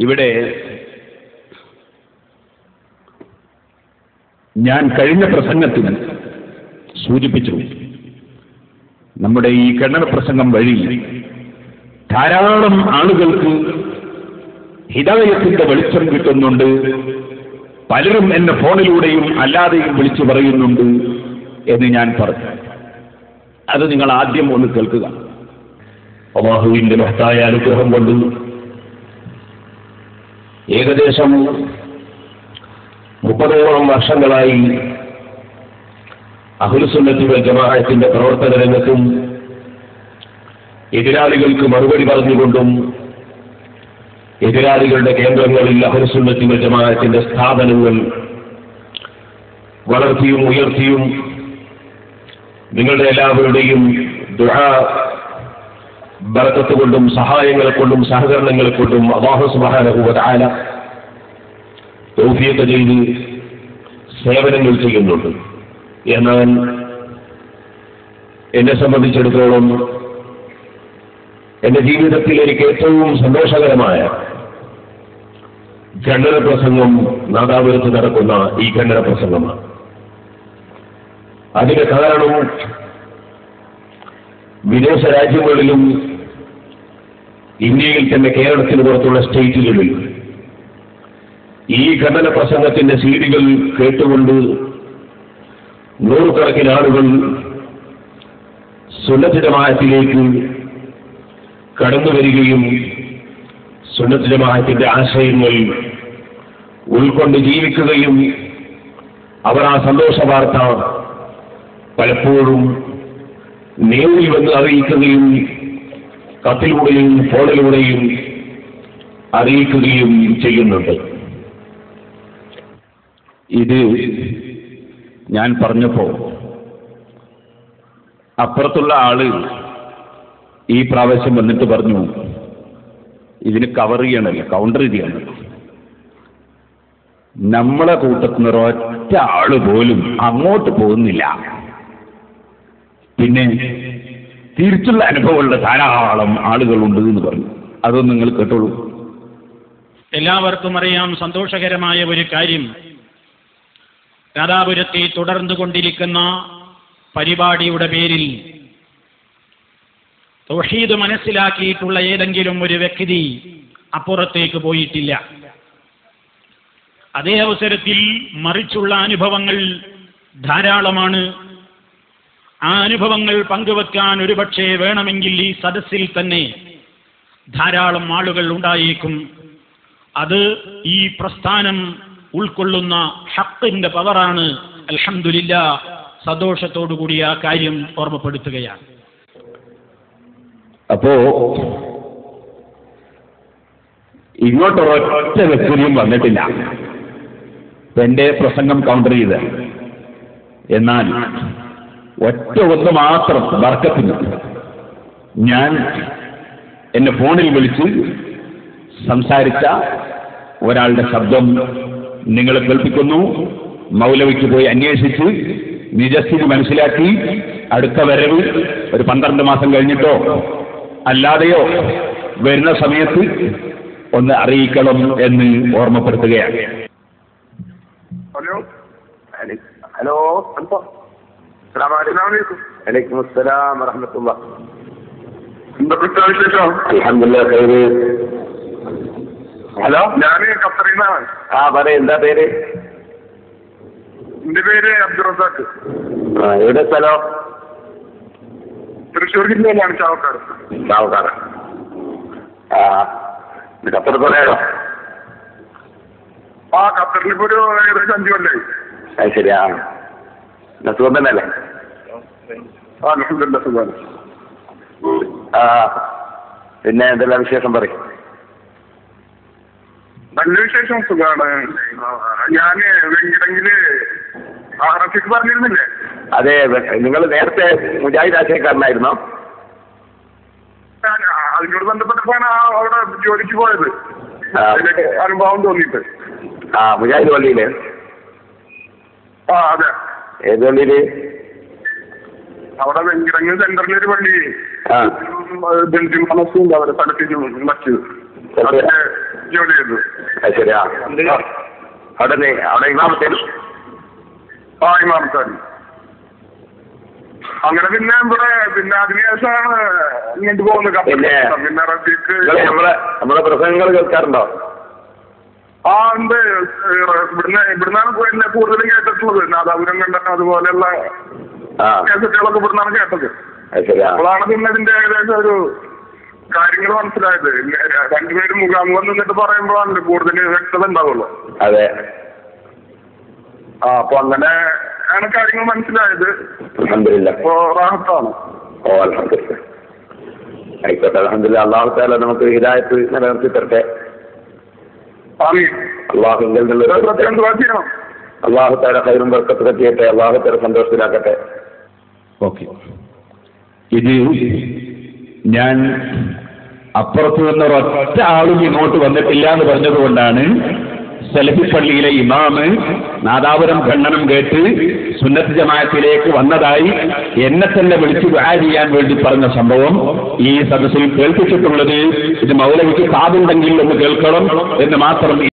ഇവിടെ ഞാൻ കഴിഞ്ഞ പ്രസംഗത്തിൽ സൂചിപ്പിച്ചു. നമ്മുടെ ഈ കിണർ പ്രസംഗം വഴി ധാരാളം ആളുകൾക്ക് ഹിതായത്തിന്റെ വെളിച്ചം കിട്ടുന്നുണ്ട്. പലരും എന്നെ ഫോണിലൂടെയും അല്ലാതെയും വിളിച്ചു പറയുന്നുണ്ട് എന്ന് ഞാൻ പറഞ്ഞു. അത് നിങ്ങൾ ആദ്യം ഒന്ന് കേൾക്കുക. അള്ളാഹുവിന്റെ മഹത്തായ അനുഗ്രഹം കൊണ്ട് ഏകദേശം മുപ്പതോളം വർഷങ്ങളായി അഹുലുസുന്നത്തി വൽ ജമാഅത്തിന്റെ പ്രവർത്തന രംഗത്തും എതിരാളികൾക്ക് മറുപടി പറഞ്ഞുകൊണ്ടും എതിരാളികളുടെ കേന്ദ്രങ്ങളിൽ അഹുലുസുന്നത്തി വൽ ജമാഅത്തിന്റെ സ്ഥാപനങ്ങൾ വളർത്തിയും ഉയർത്തിയും നിങ്ങളുടെ എല്ലാവരുടെയും ദുആ ബർക്കത്ത് കൊണ്ടും സഹായങ്ങളെ കൊണ്ടും സഹകരണങ്ങളെ കൊണ്ടും അള്ളാഹു സുബാനഹുവല തൗഫീഖ് ചെയ്ത് സേവനങ്ങൾ ചെയ്യുന്നുണ്ട്. എന്നാൽ എന്നെ സംബന്ധിച്ചിടത്തോളം എന്റെ ജീവിതത്തിൽ എനിക്ക് ഏറ്റവും സന്തോഷകരമായ ഖണ്ഡന പ്രസംഗം നാദാപുരത്ത് നടക്കുന്ന ഈ ഖണ്ഡന പ്രസംഗമാണ്. അതിന് കാരണം വിദേശ രാജ്യങ്ങളിലും ഇന്ത്യയിൽ തന്നെ കേരളത്തിന് പുറത്തുള്ള സ്റ്റേറ്റുകളിൽ ഈ ഘടന പ്രസംഗത്തിന്റെ സീഡികൾ കേട്ടുകൊണ്ട് നൂറുകണക്കിന് ആളുകൾ സുന്നത്തിജമായത്തിലേക്ക് കടന്നു വരികയും സുന്നത്തിജമായത്തിന്റെ ആശയങ്ങൾ ഉൾക്കൊണ്ട് ജീവിക്കുകയും അവർ ആ സന്തോഷ വാർത്ത പലപ്പോഴും നേരിൽ വന്ന് അറിയിക്കുകയും കത്തിലൂടെയും ഫോണിലൂടെയും അറിയിക്കുകയും ചെയ്യുന്നുണ്ട്. ഇത് ഞാൻ പറഞ്ഞപ്പോ അപ്പുറത്തുള്ള ആൾ ഈ പ്രാവശ്യം വന്നിട്ട് പറഞ്ഞു ഇതിന് കവർ ചെയ്യണല്ലോ കൗണ്ടർ ചെയ്യണല്ലോ നമ്മളെ കൂട്ടത്തിൽ ഒരൊറ്റ ആൾ പോലും അങ്ങോട്ട് പോകുന്നില്ല. പിന്നെ തിരിച്ചുള്ള അനുഭവമുള്ള ധാരാളം ആളുകളുണ്ട് എന്ന് പറഞ്ഞു. അതൊന്നും നിങ്ങൾ കേട്ടോളൂ. എല്ലാവർക്കും അറിയാം സന്തോഷകരമായ ഒരു കാര്യം. രാധാപുരത്തെ തുടർന്നു കൊണ്ടിരിക്കുന്ന പരിപാടിയുടെ പേരിൽ തൗഹീദ് മനസ്സിലാക്കിയിട്ടുള്ള ഏതെങ്കിലും ഒരു വ്യക്തി അപ്പുറത്തേക്ക് പോയിട്ടില്ല. അതേ അവസരത്തിൽ മറിച്ചുള്ള അനുഭവങ്ങൾ ധാരാളമാണ്. ആ അനുഭവങ്ങൾ പങ്കുവെക്കാൻ ഒരുപക്ഷെ വേണമെങ്കിൽ ഈ സദസ്സിൽ തന്നെ ധാരാളം ആളുകൾ ഉണ്ടായേക്കും. അത് ഈ പ്രസ്ഥാനം ഉൾക്കൊള്ളുന്ന ഹക്കിന്റെ പവറാണ്. അൽഹംദുലില്ല സന്തോഷത്തോടുകൂടി ആ കാര്യം ഓർമ്മപ്പെടുത്തുകയാണ്. അപ്പോ ഇങ്ങോട്ടൊരൊറ്റ വ്യക്തിയും വന്നിട്ടില്ല. എന്റെ പ്രസംഗം കൗണ്ടർ ചെയ്ത്. എന്നാൽ ഒറ്റ ഒന്ന് മാത്രം വർക്കത്തിന് ഞാൻ എന്നെ ഫോണിൽ വിളിച്ച് സംസാരിച്ച ഒരാളുടെ ശബ്ദം നിങ്ങളെ കേൾപ്പിക്കുന്നു. മൗലവിക്ക് പോയി അന്വേഷിച്ച് നിജസ്ഥിതി മനസ്സിലാക്കി. അടുത്ത വരവ് ഒരു പന്ത്രണ്ട് മാസം കഴിഞ്ഞിട്ടോ? അല്ലാതെയോ വരുന്ന സമയത്ത് ഒന്ന് അറിയിക്കണം എന്ന് ഓർമ്മപ്പെടുത്തുകയാണ്. ഹലോ? ഹലോ? എന്തൊക്കെ വിശേഷം? ഹലോ? ഞാൻ ഖത്തറിൽ നിന്നാണ് ആ പറ എന്താ പേര്? എന്റെ പേര് അബ്ദുറസാഖ്. ആ എവിടെ സ്ഥലം? തൃശ്ശൂർ ജില്ലയിലാണ് ചാവക്കാട്. ചാവക്കാട്. ആ ഖത്തർ പറയാലോ ആ ഖത്തറിൽ ഇപ്പൊ ഒരു ഏകദേശം അഞ്ചു കൊല്ലായി. അത് ശരി ആ തന്നെ സുഖം തന്നെയല്ലേ? സുഖമാണ് ആ പിന്നെ എന്തെല്ലാം വിശേഷം പറയും. നല്ല വിശേഷം സുഖമാണ് ഞാൻ വെങ്കിടങ്കിൽ ആറഫിക്ക് പറഞ്ഞിരുന്നില്ലേ? അതെ നിങ്ങൾ നേരത്തെ മുജാഹിദ് ആശയക്കാരനായിരുന്നോ? അതിനോട് ബന്ധപ്പെട്ടപ്പോഴാണ് ആ അവിടെ ജോലിക്ക് പോയത്. അനുഭവം തോന്നിയിട്ട്. ആ മുജാഹിദ് പള്ളിയിൽ? ആ അതെ. ഏത് പള്ളിയിൽ? അവിടെ വെങ്കിടങ്ങ് സെന്ററിലൊരു പള്ളി ആ. ബെഞ്ചിൻ മനസ്സുണ്ട് അവരെ സ്ഥലത്തേക്ക് മറ്റു. അതിന്റെ ജോലി ചെയ്തു ശരിയാ അവിടെ അവിടെ ഇമാമത്തേനും ആ ഇമാമത്താൻ അങ്ങനെ പിന്നെ ഇവിടെ പിന്നെ അതിനുശേഷമാണ് ഇങ്ങോട്ട് പോകുന്നത് പിന്നെ? പിന്നെ റഫീക്ക് നമ്മളെ നമ്മളെ പ്രസംഗങ്ങൾ കേൾക്കാറുണ്ടോ? ആ ഉണ്ട്. ഇവിടുന്ന് ഇവിടുന്നാണ് പിന്നെ കൂടുതലും കേട്ടിട്ടുള്ളത്. നാദാപുരം കണ്ടൻ അതുപോലെയുള്ള കേസറ്റുകളൊക്കെ ഇവിടുന്നാണ് കേട്ടത്. അപ്പോഴാണ് പിന്നെ ഇതിന്റെ ഏകദേശം ഒരു കാര്യങ്ങൾ മനസ്സിലായത്. രണ്ടുപേരും മുഖാമുഖം നിന്നിട്ട് പറയുമ്പോഴാണ് കൂടുതൽ വ്യക്തത ഉണ്ടാവുള്ളൂ. അതെ. ആ അപ്പൊ അങ്ങനെ ആണ് കാര്യങ്ങൾ മനസ്സിലായത്. അപ്പോ റാഹത്താണ്. ഓ അലഹമില്ല ആയിക്കോട്ടെ അലഹമില്ല അള്ളാഹു താല നമുക്ക് ഹിദായത്ത് നിലനിർത്തി തരട്ടെ ആമീൻ. അള്ളാഹു താല ഹൈറും അള്ളാഹു താല സന്തോഷത്തിലാക്കട്ടെ. ഓക്കെ. ഇത് ഞാൻ അപ്പുറത്ത് നിന്ന് ഒരൊറ്റ ആളും ഇങ്ങോട്ട് വന്നിട്ടില്ല എന്ന് പറഞ്ഞതുകൊണ്ടാണ് സലഫി പള്ളിയിലെ ഇമാമ് നാദാപുരം ഖണ്ഡനം കേട്ട് സുന്നത്ത് ജമാഅത്തിലേക്ക് വന്നതായി എന്നെ തന്നെ വിളിച്ച് ദുആ ചെയ്യാൻ വേണ്ടി പറഞ്ഞ സംഭവം ഈ സദസ്സിൽ കേൾപ്പിച്ചിട്ടുള്ളത് ഇത് മൗലവിക്ക് കാതുണ്ടെങ്കിൽ ഒന്ന് കേൾക്കണം എന്ന് മാത്രം